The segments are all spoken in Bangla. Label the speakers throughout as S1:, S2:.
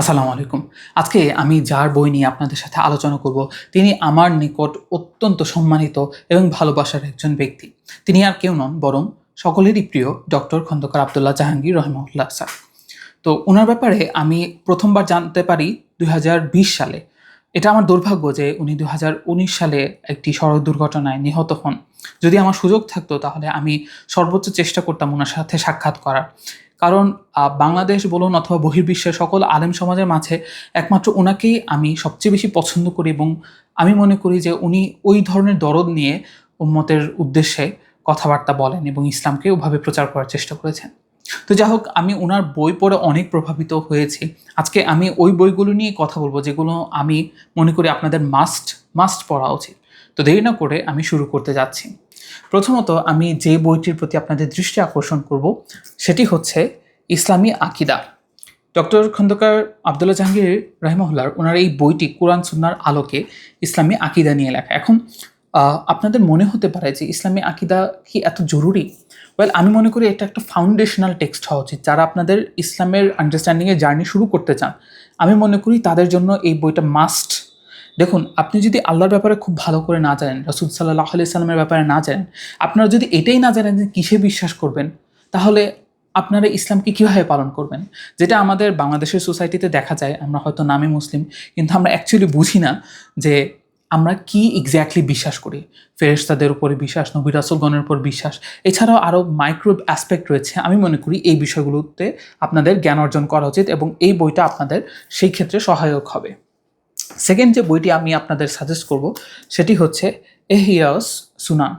S1: আসসালামু আলাইকুম। আজকে আমি যার বই নিয়ে আপনাদের সাথে আলোচনা করব, তিনি আমার নিকট অত্যন্ত সম্মানিত এবং ভালোবাসার একজন ব্যক্তি। তিনি আর কেউ নন, বরং সকলেরই প্রিয় ডক্টর খন্দকার আবদুল্লাহ জাহাঙ্গীর রহমউল্লাহ স্যার। তো ওনার ব্যাপারে আমি প্রথমবার জানতে পারি দুই হাজার বিশ সালে। এটা আমার দুর্ভাগ্য যে উনি দুই হাজার উনিশ সালে একটি সড়ক দুর্ঘটনায় নিহত হন। যদি আমার সুযোগ থাকতো তাহলে আমি সর্বোচ্চ চেষ্টা করতাম ওনার সাথে সাক্ষাৎ করার। কারণ বাংলাদেশ বলুন অথবা বহির্বিশ্বের সকল আলেম সমাজের মাঝে একমাত্র ওনাকেই আমি সবচেয়ে বেশি পছন্দ করি এবং আমি মনে করি যে উনি ওই ধরনের দরদ নিয়ে উম্মতের উদ্দেশ্যে কথাবার্তা বলেন এবং ইসলামকে ওভাবে প্রচার করার চেষ্টা করেছেন। তো যাই হোক, আমি ওনার বই পড়ে অনেক প্রভাবিত হয়েছি। আজকে আমি ওই বইগুলো নিয়ে কথা বলব যেগুলো আমি মনে করি আপনাদের মাস্ট মাস্ট পড়া উচিত। তো দেরি না করে আমি শুরু করতে যাচ্ছি। প্রথমত আমি যে বইটির প্রতি আপনাদের দৃষ্টি আকর্ষণ করব, সেটি হচ্ছে ইসলামী আকিদা। ডক্টর খন্দকার আবদুল্লাহ জাহাঙ্গীর রাহিমহল্লার ওনার এই বইটি কোরআন সুন্নার আলোকে ইসলামী আকিদা নিয়ে লেখা। এখন আপনাদের মনে হতে পারে যে ইসলামী আকিদা কি এত জরুরি? ওয়েল আমি মনে করি এটা একটা ফাউন্ডেশনাল টেক্সট হওয়া উচিত। যারা আপনাদের ইসলামের আন্ডারস্ট্যান্ডিংয়ের জার্নি শুরু করতে চান, আমি মনে করি তাদের জন্য এই বইটা মাস্ট দেখুন, আপনি যদি আল্লাহর ব্যাপারে খুব ভালো করে না জানেন, রসুল সাল্লাহ আলি সাল্লামের ব্যাপারে না জানেন, আপনারা যদি এটাই না জানেন যে কিসে বিশ্বাস করবেন, তাহলে আপনারা ইসলামকে কীভাবে পালন করবেন? যেটা আমাদের বাংলাদেশের সোসাইটিতে দেখা যায়, আমরা হয়তো নামে মুসলিম, কিন্তু আমরা অ্যাকচুয়ালি বুঝি না যে আমরা কি এক্স্যাক্টলি বিশ্বাস করি। ফেরেশতাদের উপরে বিশ্বাস, নবী রাসুলগণের উপর বিশ্বাস, এছাড়াও আরও মাইক্রো অ্যাসপেক্ট রয়েছে। আমি মনে করি এই বিষয়গুলোতে আপনাদের জ্ঞান অর্জন করা উচিত এবং এই বইটা আপনাদের সেই ক্ষেত্রে সহায়ক হবে। সেকেন্ড যে বইটি আমি আপনাদের সাজেস্ট করব, সেটি হচ্ছে এহিয়াস সুনান।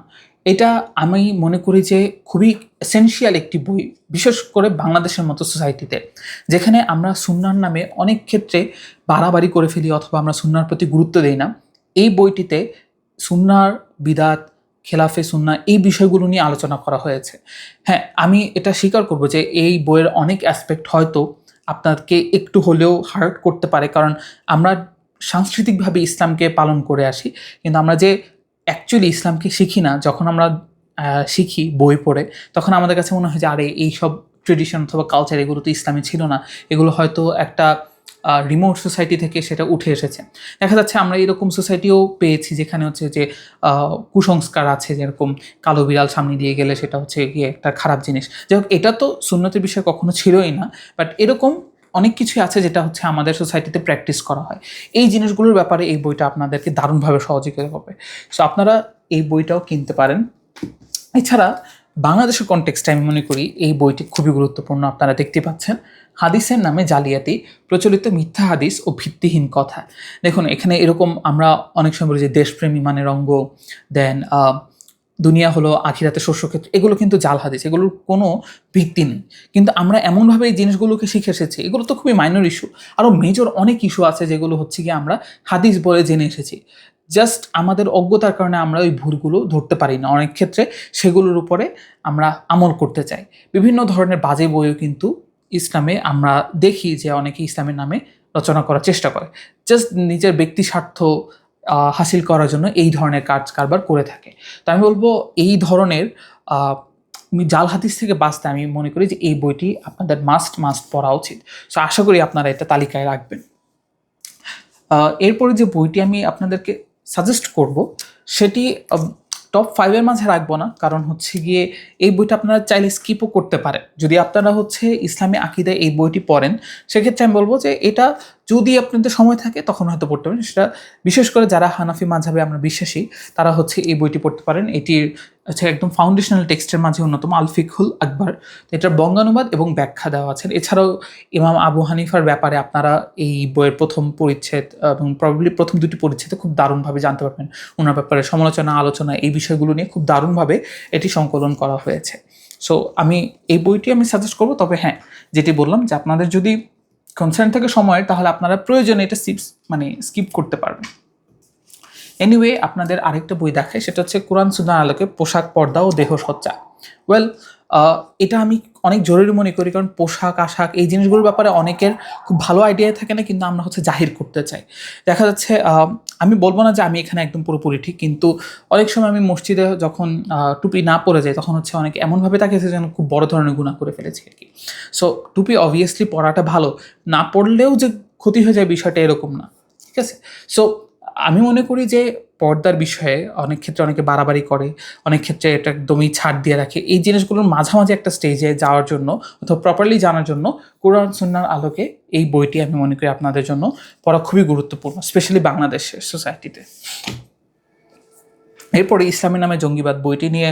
S1: এটা আমি মনে করি যে খুবই এসেনশিয়াল একটি বই, বিশেষ করে বাংলাদেশের মতো সোসাইটিতে যেখানে আমরা সুন্নার নামে অনেক ক্ষেত্রে বাড়াবাড়ি করে ফেলি অথবা আমরা সুন্নার প্রতি গুরুত্ব দিই না। এই বইটিতে সুন্নার বিদাত, খেলাফে সুন্না এই বিষয়গুলো নিয়ে আলোচনা করা হয়েছে। হ্যাঁ আমি এটা স্বীকার করব যে এই বইয়ের অনেক অ্যাসপেক্ট হয়তো আপনাকে একটু হলেও হার্ট করতে পারে, কারণ আমরা সাংস্কৃতিকভাবে ইসলামকে পালন করে আসি। কিন্তু আমরা যে অ্যাকচুয়ালি ইসলামকে শিখি না, যখন আমরা শিখি, বই পড়ে, তখন আমাদের কাছে মনে হয় যে, আরে, এই সব ট্রেডিশন অথবা কালচার এগুলো তো ইসলামে ছিল না। এগুলো হয়তো একটা রিমোট সোসাইটি থেকে সেটা উঠে এসেছে। দেখা যাচ্ছে আমরা এরকম সোসাইটিও পেয়েছি যেখানে হচ্ছে যে কুসংস্কার আছে যেরকম কালো বিড়াল সামনে দিয়ে গেলে সেটা হচ্ছে গিয়ে একটা খারাপ জিনিস। যাই হোক, এটা তো সুন্নতের বিষয় কখনো ছিলই না বাট এরকম অনেক কিছুই আছে যেটা হচ্ছে আমাদের সোসাইটিতে প্র্যাকটিস করা হয়। এই জিনিসগুলোর ব্যাপারে এই বইটা আপনাদেরকে দারুণভাবে সহযোগিতা করবে সো আপনারা এই বইটাও কিনতে পারেন। এছাড়া বাংলাদেশের কনটেক্সটে আমি মনে করি এই বইটি খুবই গুরুত্বপূর্ণ, আপনারা দেখতে পাচ্ছেন। হাদিসের নামে জালিয়াতি, প্রচলিত মিথ্যা হাদিস ও ভিত্তিহীন কথা। দেখুন, এখানে এরকম আমরা অনেক সময় বলি যে দেশপ্রেমী মানের অঙ্গ দেন দুনিয়া হলো আখিরাতে শস্যক্ষেত্র, এগুলো কিন্তু জাল হাদিস, এগুলোর কোনো ভিত্তি নেই। কিন্তু আমরা এমনভাবে এই জিনিসগুলোকে শিখে এসেছি, এগুলো তো খুবই মাইনর ইস্যু আরও মেজর অনেক ইস্যু আছে যেগুলো হচ্ছে কি আমরা হাদিস বলে জেনে এসেছি। জাস্ট আমাদের অজ্ঞতার কারণে আমরা ওই ভুলগুলো ধরতে পারি না। অনেক ক্ষেত্রে সেগুলোর উপরে আমরা আমল করতে চাই। বিভিন্ন ধরনের বাজে বইও কিন্তু ইসলামে আমরা দেখি যে অনেকে ইসলামের নামে রচনা করার চেষ্টা করে। জাস্ট নিজের ব্যক্তি স্বার্থ হাসিল করার জন্য এই ধরনের কাজ কারবার করে থাকে। তো আমি বলব এই ধরনের জাল হাদিস থেকে বাঁচতে আমি মনে করি যে এই বইটি আপনাদের মাস্ট মাস্ট পড়া উচিত। সো আশা করি আপনারা এটা তালিকায় রাখবেন। এরপরে যে বইটি আমি আপনাদেরকে সাজেস্ট করব, সেটি টপ ফাইভের মাঝে রাখব না, কারণ হচ্ছে গিয়ে এই বইটা আপনারা চাইলে স্কিপও করতে পারেন। যদি আপনারা হচ্ছে ইসলামী আকিদায় এই বইটি পড়েন, সেক্ষেত্রে আমি বলব যে এটা যদি আপনাদের সময় থাকে, তখন হয়তো পড়তে পারেন। সেটা বিশেষ করে যারা হানাফি মাঝাবে আমরা বিশ্বাসী, তারা হচ্ছে এই বইটি পড়তে পারেন। এটির হচ্ছে একদম ফাউন্ডেশনাল টেক্সটের মাঝে অন্যতম আলফিকুল আকবর। এটার বঙ্গানুবাদ এবং ব্যাখ্যা দেওয়া আছে। এছাড়াও ইমাম আবু হানিফার ব্যাপারে আপনারা এই বইয়ের প্রথম পরিচ্ছেদ এবং প্রবাবলি প্রথম দুটি পরিচ্ছেদে খুব দারুণভাবে জানতে পারবেন। ওনার ব্যাপারে সমালোচনা, আলোচনা, এই বিষয়গুলো নিয়ে খুব দারুণভাবে এটি সংকলন করা হয়েছে। সো আমি এই বইটি আমি সাজেস্ট করব। তবে হ্যাঁ যেটি বললাম যে আপনাদের যদি কনসার্ন থাকে সময়ের তাহলে আপনারা প্রয়োজনে এটা সিপস মানে স্কিপ করতে পারবেন। এনিওয়ে আপনাদের আরেকটা বই দেখায় সেটা হচ্ছে কোরআন সুদান আলোকে পোশাক, পর্দা ও দেহ সজ্জা। ওয়েল এটা আমি অনেক জরুরি মনে করি, কারণ পোশাক, আশাক এই জিনিসগুলোর ব্যাপারে অনেকের খুব ভালো আইডিয়া থাকে না, কিন্তু আমরা হচ্ছে জাহির করতে চাই। দেখা যাচ্ছে আমি বলব না যে আমি এখানে একদম পুরোপুরি ঠিক, কিন্তু অনেক সময় আমি মসজিদে যখন টুপি না পরে যাই, তখন হচ্ছে অনেকে এমনভাবে তাকিয়েছে যেন খুব বড় ধরনের গুণা করে ফেলেছি আর কি। সো টুপি অবভিয়াসলি পরাটা ভালো, না পড়লেও যে ক্ষতি হয়ে যায় বিষয়টা এরকম না, ঠিক আছে? সো আমি মনে করি যে পর্দার বিষয়ে অনেক ক্ষেত্রে অনেকে বাড়াবাড়ি করে, অনেক ক্ষেত্রে এটা একদমই ছাড় দিয়ে রাখে। এই জিনিসগুলোর মাঝামাঝি একটা স্টেজে যাওয়ার জন্য অথবা প্রপারলি জানার জন্য কোরআন সুন্নার আলোকে এই বইটি আমি মনে করি আপনাদের জন্য পড়া খুবই গুরুত্বপূর্ণ স্পেশালি বাংলাদেশের সোসাইটিতে এরপরে ইসলামী নামে জঙ্গিবাদ বইটি নিয়ে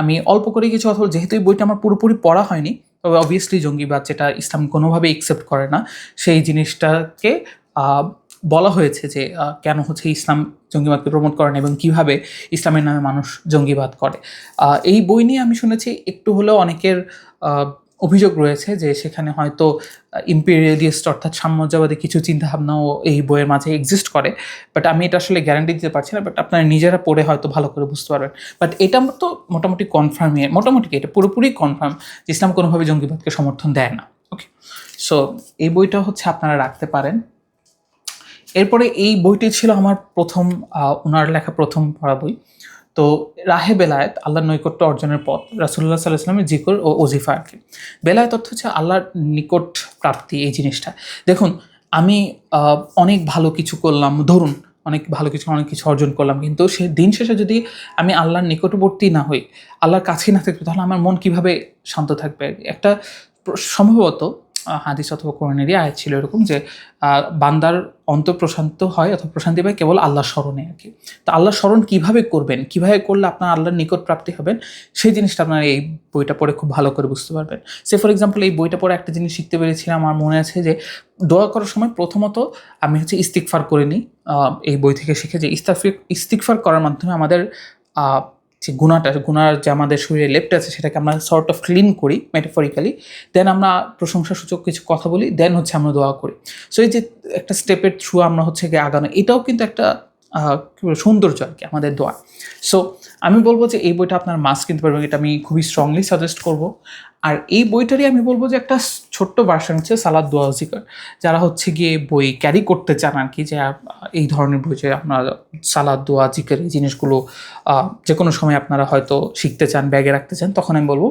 S1: আমি অল্প করে কিছু অথবা যেহেতু এই বইটা আমার পুরোপুরি পড়া হয়নি, তবে অবভিয়াসলি জঙ্গিবাদ যেটা ইসলাম কোনোভাবে একসেপ্ট করে না, সেই জিনিসটাকে বলা হয়েছে যে কেন হচ্ছে ইসলাম জঙ্গিবাদকে প্রমোট করেন এবং কীভাবে ইসলামের নামে মানুষ জঙ্গিবাদ করে। এই বই নিয়ে আমি শুনেছি একটু হলেও অনেকের অভিযোগ রয়েছে যে, সেখানে হয়তো ইম্পেরিয়ালিস্ট অর্থাৎ সাম্রাজ্যবাদী কিছু চিন্তাভাবনাও এই বইয়ের মাঝে এক্সিস্ট করে। বাট আমি এটা আসলে গ্যারান্টি দিতে পারছি না বাট আপনারা নিজেরা পড়ে হয়তো ভালো করে বুঝতে পারবেন। বাট এটা তো মোটামুটি কনফার্মই মোটামুটি এটা পুরোপুরি কনফার্ম যে ইসলাম কোনোভাবে জঙ্গিবাদকে সমর্থন দেয় না। ওকে সো এই বইটা হচ্ছে আপনারা রাখতে পারেন। এরপরে এই বইটি ছিল আমার প্রথম ওনার লেখা প্রথম পড়া বই। তো রাহে বেলায়েত আল্লাহর নৈকট্য অর্জনের পথ রাসুল্লাহ সাল্লাহ সাল্লামের জিকর ও ওজিফা আর কি। বেলায়েত অর্থ হচ্ছে আল্লাহর নিকট প্রাপ্তি, এই জিনিসটা। দেখুন, আমি অনেক ভালো কিছু করলাম, ধরুন, অনেক ভালো কিছু, অনেক কিছু অর্জন করলাম, কিন্তু সে দিন শেষে যদি আমি আল্লাহর নিকটবর্তী না হই, আল্লাহর কাছেই না থাকবে তাহলে আমার মন কীভাবে শান্ত থাকবে? একটা সম্ভবত হাদিস অথবা কোরআনেরই আয়াত ছিল এরকম যে বান্দার অন্তর প্রশান্ত হয় অথবা প্রশান্তি পায় কেবল আল্লাহর স্মরণে আর কি। তো আল্লাহর স্মরণ কীভাবে করবেন? কীভাবে করলে আপনার আল্লাহর নিকট প্রাপ্তি হবেন? সেই জিনিসটা আপনারা এই বইটা পড়ে খুব ভালো করে বুঝতে পারবেন। সে ফর এক্সাম্পল এই বইটা পড়ে একটা জিনিস শিখতে পেরেছিলাম, আমার মনে আছে যে, দোয়া করার সময় প্রথমত আমি হচ্ছে ইস্তিকফার করে নিই এই বই থেকে শিখে যে ইস্তাফি ইস্তিকফার করার মাধ্যমে আমাদের যে গুণাটা, গুণার যে আমাদের শরীরে লেপ্ট আছে, সেটাকে আমরা সর্ট অফ ক্লিন করি মেটাফরিক্যালি দেন আমরা প্রশংসাসূচক কিছু কথা বলি দেন হচ্ছে আমরা দোয়া করি। সো এই যে একটা স্টেপের থ্রু আমরা হচ্ছে গিয়ে আগানো, এটাও কিন্তু একটা সৌন্দর্য আর কি আমাদের দোয়া। সো আমি বলব যে এই বইটা আপনার মাস্ক কিনতে পারবেন, এটা আমি খুবই স্ট্রংলি সাজেস্ট করব। আর এই বইটারই আমি বলব যে একটা ছোট্ট ভার্সন হচ্ছে সালাদ দোয়া জিকার, যারা হচ্ছে গিয়ে বই ক্যারি করতে চান আর কি, যে এই ধরনের বই যে আপনার সালাদ দোয়া জিকার এই জিনিসগুলো যে কোনো সময় আপনারা হয়তো শিখতে চান, ব্যাগে রাখতে চান, তখন আমি বলব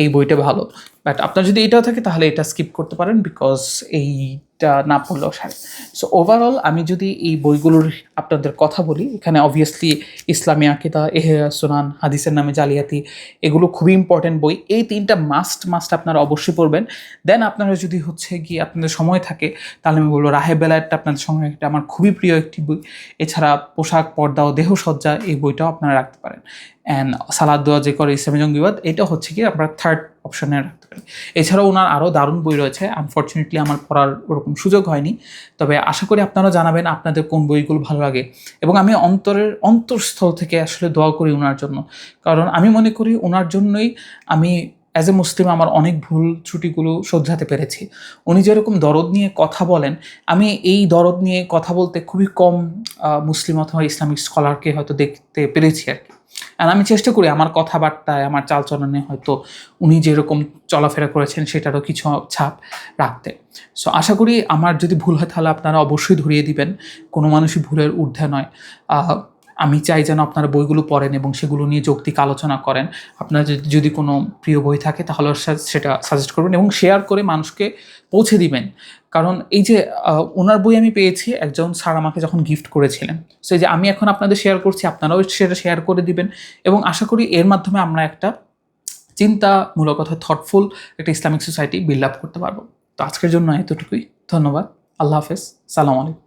S1: এই বইটা ভালো। বাট আপনার যদি এটাও থাকে, তাহলে এটা স্কিপ করতে পারেন বিকজ এইটা না পড়লেও সারে। সো ওভারঅল আমি যদি এই বইগুলোর আপনাদের কথা বলি, এখানে অবভিয়াসলি ইসলামী আকিদা এহেয়া সুনান, হাদিসের নামে জালিয়াতি, এগুলো খুবই ইম্পর্টেন্ট বই। এই তিনটা মাস্ট মাস্ট আপনারা অবশ্যই পড়বেন। দেন আপনারা যদি হচ্ছে গিয়ে আপনাদের সময় থাকে, তাহলে আমি বলব রাহে বেলায়েতটা আপনাদের সঙ্গে একটা আমার খুবই প্রিয় একটি বই। এছাড়া পোশাক, পর্দা ও দেহসজ্জা এই বইটাও আপনারা রাখতে পারেন। অ্যান্ড সালাদ দোয়া যে করে ইসলামী জঙ্গিবাদ, এটা হচ্ছে কি আপনারা থার্ড অপশনে রাখতে পারেন এছাড়াও ওনার আরও দারুণ বই রয়েছে। আনফর্চুনেটলি আমার পড়ার ওরকম সুযোগ হয়নি। তবে আশা করি আপনারা জানাবেন আপনাদের কোন বইগুলো ভালো লাগে। এবং আমি অন্তরের অন্তরস্থল থেকে আসলে দোয়া করি ওনার জন্য। কারণ আমি মনে করি ওনার জন্যই আমি অ্যাজ এ মুসলিম আমার অনেক ভুল ত্রুটিগুলো শোধরাতে পেরেছি। উনি যেরকম দরদ নিয়ে কথা বলেন, আমি এই দরদ নিয়ে কথা বলতে খুবই কম মুসলিম অথবা ইসলামিক স্কলারকে হয়তো দেখতে পেরেছি আর কি। আর আমি চেষ্টা করি আমার কথাবার্তায়, আমার চালচলনে হয়তো উনি যেরকম চলাফেরা করেছেন সেটারও কিছু ছাপ রাখতে। সো আশা করি আমার যদি ভুল হয় তাহলে আপনারা অবশ্যই ধরিয়ে দিবেন। কোনো মানুষই ভুলের ঊর্ধ্বে নয়। আমি চাই যেন আপনারা বইগুলো পড়েন এবং সেগুলো নিয়ে যৌক্তিক আলোচনা করেন। আপনার যদি- কোনো প্রিয় বই থাকে তাহলে সেটা সাজেস্ট করবেন এবং শেয়ার করে মানুষকে পৌঁছে দিবেন। কারণ এই যে ওনার বই আমি পেয়েছি, একজন স্যার আমাকে যখন গিফট করেছিলেন। সো যে আমি এখন আপনাদের শেয়ার করছি, আপনারাও সেটা শেয়ার করে দিবেন এবং আশা করি এর মাধ্যমে আমরা একটা চিন্তামূলক অর্থাৎ থটফুল একটা ইসলামিক সোসাইটি বিল্ড আপ করতে পারব। তো আজকের জন্য এতটুকুই। ধন্যবাদ। আল্লাহ হাফেজ। সালাম আলাইকুম।